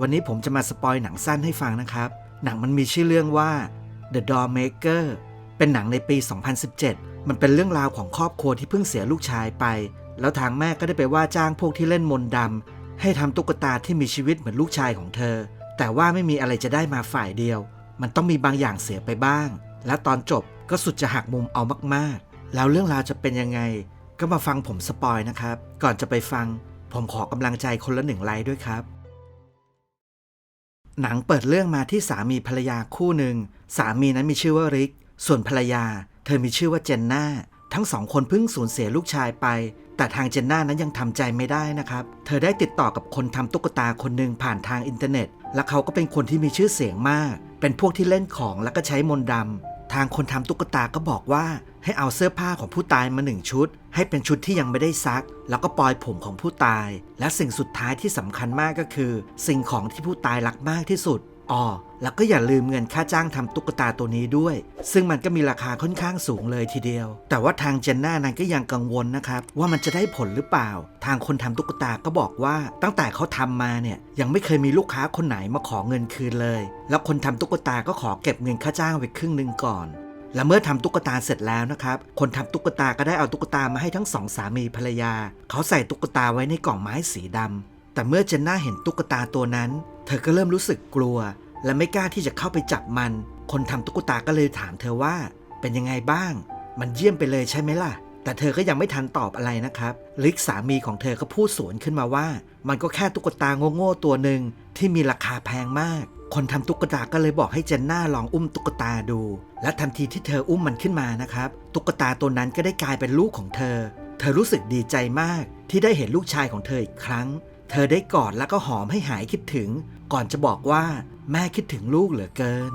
วันนี้ผมจะมาสปอยหนังสั้นให้ฟังนะครับ หนังมันมีชื่อเรื่องว่า The Dollmaker เป็นหนังในปี 2017 มันเป็นเรื่องราวของครอบครัวที่เพิ่งเสียลูกชายไป แล้วทางแม่ก็ได้ไปว่าจ้างพวกที่เล่นมนต์ดำให้ทำตุ๊กตาที่มีชีวิตเหมือนลูกชายของเธอ แต่ว่าไม่มีอะไรจะได้มาฝ่ายเดียว มันต้องมีบางอย่างเสียไปบ้าง และตอนจบก็สุดจะหักมุมเอามากๆ แล้วเรื่องราวจะเป็นยังไง ก็มาฟังผมสปอยนะครับ ก่อนจะไปฟัง ผมขอกำลังใจคนละหนึ่งไลค์ด้วยครับ หนังเปิดเรื่องมาที่สามีภรรยาคู่หนึ่ง สามีนั้นมีชื่อว่าริก ส่วนภรรยา เธอมีชื่อว่าเจนน่า ทั้งสองคนเพิ่งสูญเสียลูกชายไป แต่ทางเจนน่านั้นยังทำใจไม่ได้นะครับ เธอได้ติดต่อกับคนทำตุ๊กตาคนหนึ่งผ่านทางอินเทอร์เน็ต และเขาก็เป็นคนที่มีชื่อเสียงมาก เป็นพวกที่เล่นของแล้วก็ใช้มนต์ดำ ทางคนทำตุ๊กตาก็บอกว่า ให้เอาเสื้อผ้าของผู้ตายมาหนึ่งชุด ให้เป็นชุดที่ยังไม่ได้ซัก แล้วก็ปลอยผมของผู้ตาย และสิ่งสุดท้ายที่สำคัญมากก็คือ สิ่งของที่ผู้ตายรักมากที่สุด อ๋อแล้วก็อย่าลืมเงินค่าจ้างทำตุ๊กตาตัวนี้ด้วย ซึ่งมันก็มีราคาค่อนข้างสูงเลยทีเดียว แต่ว่าทางเจนน่านั้นก็ยังกังวลนะครับว่ามันจะได้ผลหรือเปล่า ทางคนทำตุ๊กตาก็บอกว่าตั้งแต่เขาทำมาเนี่ยยังไม่เคยมีลูกค้าคนไหนมาขอเงินคืนเลย แล้วคนทำตุ๊กตาก็ขอเก็บเงินค่าจ้างไว้ครึ่งหนึ่งก่อนและเมื่อทำตุ๊กตาเสร็จแล้วนะครับ คนทำตุ๊กตาก็ได้เอาตุ๊กตามาให้ทั้งสองสามีภรรยา เขาใส่ตุ๊กตาไว้ในกล่องไม้สีดำ แต่เมื่อเจนน่าเห็นตุ๊กตาตัวนั้น เธอก็เริ่มรู้สึกกลัว และไม่กล้าที่จะเข้าไปจับมัน คนทำตุ๊กตาก็เลยถามเธอว่า เป็นยังไงบ้าง มันเยี่ยมไปเลยใช่ไหมล่ะ แต่เธอก็ยังไม่ทันตอบอะไรนะครับ ลิกสามีของเธอก็พูดสวนขึ้นมาว่า มันก็แค่ตุ๊กตาโง่ๆตัวหนึ่งที่มีราคาแพงมาก คนทำตุ๊กตาก็เลยบอกให้เจนน่าลองอุ้มตุ๊กตาดู และทันทีที่เธออุ้มมันขึ้นมานะครับ ตุ๊กตาตัวนั้นก็ได้กลายเป็นลูกของเธอ เธอรู้สึกดีใจมากที่ได้เห็นลูกชายของเธออีกครั้ง เธอได้กอดแล้วก็หอมให้หายคิดถึง ก่อนจะบอกว่าแม่คิดถึงลูกเหลือเกิน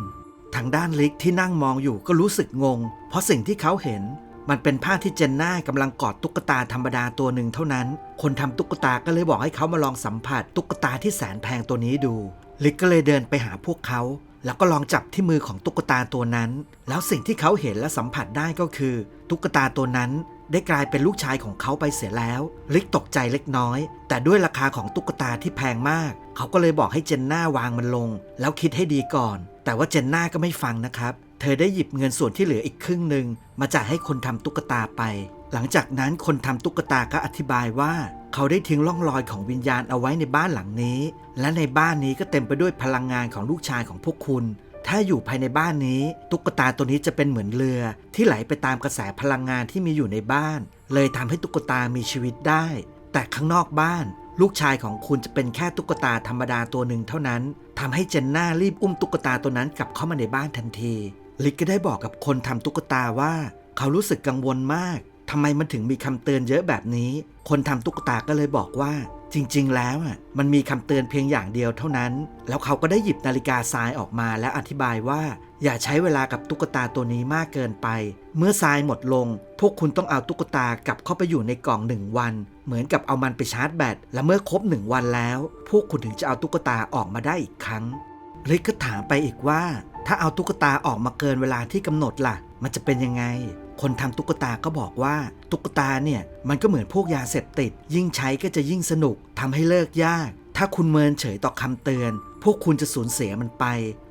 ทางด้านลิกที่นั่งมองอยู่ก็รู้สึกงง เพราะสิ่งที่เขาเห็น มันเป็นภาพที่เจนน่ากำลังกอดตุ๊กตาธรรมดาตัวหนึ่งเท่านั้น คนทำตุ๊กตาก็เลยบอกให้เขามาลองสัมผัสตุ๊กตาที่แสนแพงตัวนี้ดู ลิกก็เลยเดินไปหาพวกเขาแล้วก็ลองจับที่มือของตุ๊กตาตัวนั้น แล้วสิ่งที่เขาเห็นและสัมผัสได้ก็คือ ตุ๊กตาตัวนั้น ได้กลายเป็นลูกชายของเขาไปเสียแล้ว ลิกตกใจเล็กน้อย แต่ด้วยราคาของตุ๊กตาที่แพงมาก เขาก็เลยบอกให้เจนน่าวางมันลง แล้วคิดให้ดีก่อน แต่ว่าเจนน่าก็ไม่ฟังนะครับ เธอได้หยิบเงินส่วนที่เหลืออีกครึ่งหนึ่งมาจ่ายให้คนทำตุ๊กตาไป หลังจากนั้นคนทำตุ๊กตาก็อธิบายว่า เขาได้ทิ้งร่องรอยของวิญญาณเอาไว้ในบ้านหลังนี้ และในบ้านนี้ก็เต็มไปด้วยพลังงานของลูกชายของพวกคุณ ถ้าอยู่ภายในบ้านนี้ ตุ๊กตาตัวนี้จะเป็นเหมือนเรือ ที่ไหลไปตามกระแสพลังงานที่มีอยู่ในบ้าน เลยทำให้ตุ๊กตามีชีวิตได้ แต่ข้างนอกบ้าน ลูกชายของคุณจะเป็นแค่ตุ๊กตาธรรมดาตัวหนึ่งเท่านั้นทำให้เจนน่ารีบอุ้มตุ๊กตาตัวนั้นกลับเข้ามาในบ้านทันที ลิกก็ได้บอกกับคนทำตุ๊กตาว่า เขารู้สึกกังวลมากทำไมมันถึงมีคำเตือนเยอะแบบนี้ คนทำตุ๊กตาก็เลยบอกว่า จริง ๆ แล้วอะมันมีคำเตือนเพียงอย่างเดียวเท่านั้น แล้วเขาก็ได้หยิบนาฬิกาทรายออกมาและอธิบายว่า อย่าใช้เวลากับตุ๊กตาตัวนี้มากเกินไป เมื่อทรายหมดลง พวกคุณต้องเอาตุ๊กตากลับเข้าไปอยู่ในกล่องหนึ่งวัน เหมือนกับเอามันไปชาร์จแบตและเมื่อครบหนึ่งวันแล้ว พวกคุณถึงจะเอาตุ๊กตาออกมาได้อีกครั้งริกก็ถามไปอีกว่า ถ้าเอาตุ๊กตาออกมาเกินเวลาที่กำหนดล่ะ มันจะเป็นยังไง คนทำตุ๊กตาก็บอกว่าตุ๊กตาเนี่ยมันก็เหมือนพวกยาเสพติด ยิ่งใช้ก็จะยิ่งสนุกทำให้เลิกยาก ถ้าคุณเมินเฉยต่อคำเตือน พวกคุณจะสูญเสียมันไป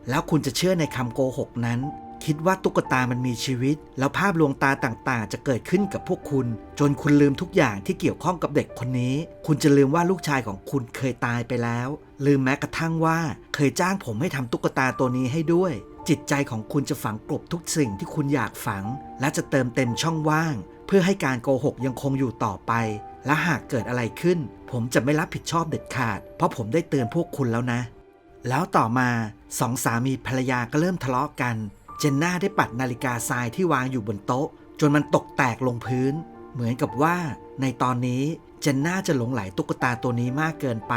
แล้วคุณจะเชื่อในคำโกหกนั้น คิดว่าตุ๊กตามันมีชีวิต แล้วภาพลวงตาต่างๆ จะเกิดขึ้นกับพวกคุณ จนคุณลืมทุกอย่างที่เกี่ยวข้องกับเด็กคนนี้ คุณจะลืมว่าลูกชายของคุณเคยตายไปแล้ว ลืมแม้กระทั่งว่า เคยจ้างผมให้ทำตุ๊กตาตัวนี้ให้ด้วย จิตใจของคุณจะฝังกลบทุกสิ่งที่คุณอยากฝัง และจะเติมเต็มช่องว่าง เพื่อให้การโกหกยังคงอยู่ต่อไป และหากเกิดอะไรขึ้น ผมจะไม่รับผิดชอบเด็ดขาด เพราะผมได้เตือนพวกคุณแล้วนะ แล้วต่อมาสองสามีภรรยาก็เริ่มทะเลาะกัน เจนน่าได้ปัดนาฬิกาทรายที่วางอยู่บนโต๊ะ จนมันตกแตกลงพื้น เหมือนกับว่า ในตอนนี้เจนน่าจะหลงไหลตุ๊กตาตัวนี้มากเกินไป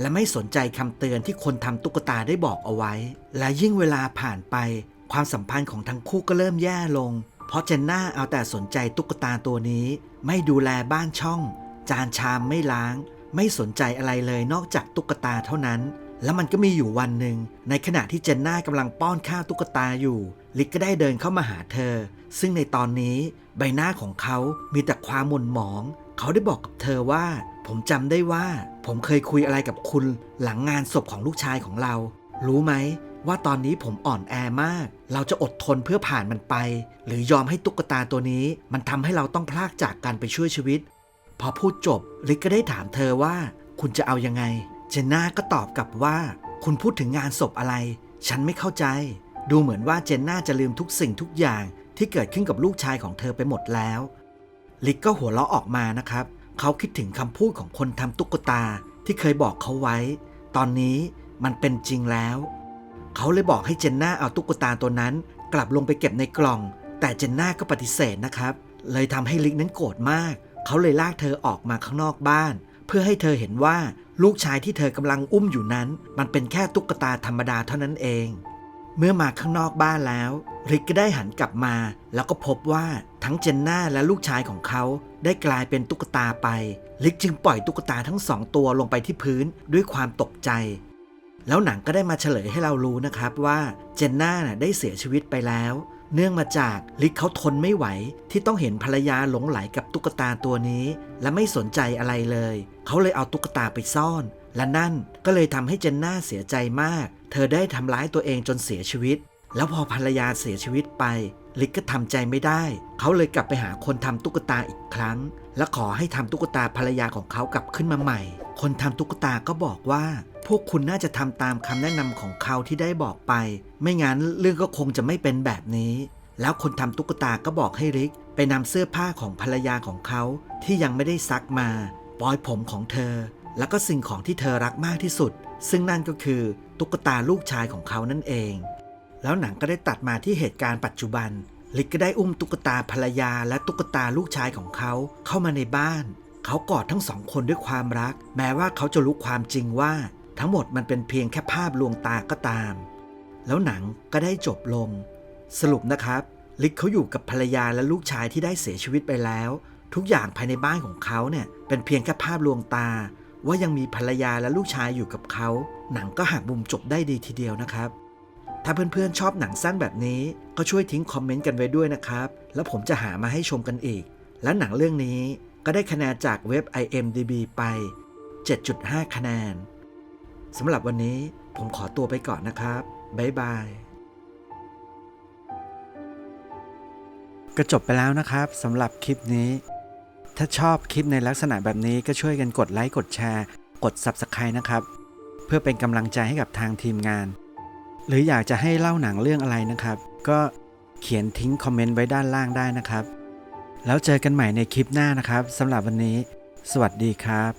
และไม่สนใจคำเตือนที่คนทำตุ๊กตาได้บอกเอาไว้ และยิ่งเวลาผ่านไป ความสัมพันธ์ของทั้งคู่ก็เริ่มแย่ลง เพราะเจนน่าเอาแต่สนใจตุ๊กตาตัวนี้ ไม่ดูแลบ้านช่อง จานชามไม่ล้าง ไม่สนใจอะไรเลยนอกจากตุ๊กตาเท่านั้น แล้วมันก็มีอยู่วันหนึ่ง ในขณะที่เจนน่ากำลังป้อนข้าวตุ๊กตาอยู่ ลิกก็ได้เดินเข้ามาหาเธอ ซึ่งในตอนนี้ใบหน้าของเขามีแต่ความหม่นหมอง เขาได้บอกกับเธอว่า ผมจำได้ว่า ผมเคยคุยอะไรกับคุณหลังงานศพของลูกชายของเรา รู้ไหมว่าตอนนี้ผมอ่อนแอมาก เราจะอดทนเพื่อผ่านมันไป หรือยอมให้ตุ๊กตาตัวนี้ มันทำให้เราต้องพลากจากกันไปช่วยชีวิต พอพูดจบลิกก็ได้ถามเธอว่า คุณจะเอายังไง เจนน่าก็ตอบกลับว่า คุณพูดถึงงานศพอะไร ฉันไม่เข้าใจ ดูเหมือนว่าเจนน่าจะลืมทุกสิ่งทุกอย่างที่เกิดขึ้นกับลูกชายของเธอไปหมดแล้ว ลิกก็หัวเราะออกมานะครับ เขาคิดถึงคำพูดของคนทำตุ๊กตาที่เคยบอกเขาไว้ ตอนนี้มันเป็นจริงแล้ว เขาเลยบอกให้เจนน่าเอาตุ๊กตาตัวนั้นกลับลงไปเก็บในกล่อง แต่เจนน่าก็ปฏิเสธนะครับ เลยทำให้ลิกนั้นโกรธมาก เขาเลยลากเธอออกมาข้างนอกบ้าน เพื่อให้เธอเห็นว่าลูกชายที่เธอกำลังอุ้มอยู่นั้น มันเป็นแค่ตุ๊กตาธรรมดาเท่านั้นเอง เมื่อมาข้างนอกบ้านแล้ว ริกก็ได้หันกลับมา แล้วก็พบว่าทั้งเจนน่าและลูกชายของเขา ได้กลายเป็นตุ๊กตาไปลิกจึงปล่อยตุ๊กตาทั้งสองตัวลงไปที่พื้นด้วยความตกใจ แล้วหนังก็ได้มาเฉลยให้เรารู้นะครับว่าเจนน่าได้เสียชีวิตไปแล้ว เนื่องมาจากลิกเขาทนไม่ไหว ที่ต้องเห็นภรรยาหลงไหลกับตุ๊กตาตัวนี้ และไม่สนใจอะไรเลย เขาเลยเอาตุ๊กตาไปซ่อน และนั่นก็เลยทำให้เจนน่าเสียใจมาก เธอได้ทำร้ายตัวเองจนเสียชีวิต แล้วพอภรรยาเสียชีวิตไป ลิกก็ทำใจไม่ได้ เขาเลยกลับไปหาคนทำตุ๊กตาอีกครั้ง และขอให้ทำตุ๊กตาภรรยาของเขากลับขึ้นมาใหม่ คนทำตุ๊กตาก็บอกว่า พวกคุณน่าจะทำตามคำแนะนำของเขาที่ได้บอกไป ไม่งั้นเรื่องก็คงจะไม่เป็นแบบนี้ แล้วคนทำตุ๊กตาก็บอกให้ริกไปนำเสื้อผ้าของภรรยาของเขาที่ยังไม่ได้ซักมาปลอยผมของเธอ แล้วก็สิ่งของที่เธอรักมากที่สุด ซึ่งนั่นก็คือตุ๊กตาลูกชายของเขานั่นเอง แล้วหนังก็ได้ตัดมาที่เหตุการณ์ปัจจุบัน ลิกก็ได้อุ้มตุ๊กตาภรรยาและตุ๊กตาลูกชายของเขาเข้ามาในบ้าน เขากอดทั้งสองคนด้วยความรัก แม้ว่าเขาจะรู้ความจริงว่า ทั้งหมดมันเป็นเพียงแค่ภาพลวงตาก็ตาม แล้วหนังก็ได้จบลง สรุปนะครับ ลิกเขาอยู่กับภรรยาและลูกชายที่ได้เสียชีวิตไปแล้ว ทุกอย่างภายในบ้านของเขาเนี่ยเป็นเพียงแค่ภาพลวงตา ว่ายังมีภรรยาและลูกชายอยู่กับเขา หนังก็หักมุมจบได้ดีทีเดียวนะครับ ถ้าเพื่อนๆชอบหนังสั้นแบบนี้ ก็ช่วยทิ้งคอมเมนต์กันไว้ด้วยนะครับ แล้วผมจะหามาให้ชมกันอีก และหนังเรื่องนี้ก็ได้คะแนนจากเว็บ IMDB ไป 7.5 คะแนนสำหรับวันนี้ผมขอตัวไปก่อนนะครับ บ๊ายบายก็จบไปแล้วนะครับสำหรับคลิปนี้ ถ้าชอบคลิปในลักษณะแบบนี้ก็ช่วยกันกดไลค์กดแชร์ กด Subscribe นะครับ เพื่อเป็นกำลังใจให้กับทางทีมงาน หรืออยากจะให้เล่าหนังเรื่องอะไรนะครับ ก็เขียนทิ้งคอมเมนต์ไว้ด้านล่างได้นะครับ แล้วเจอกันใหม่ในคลิปหน้านะครับสำหรับวันนี้ สวัสดีครับ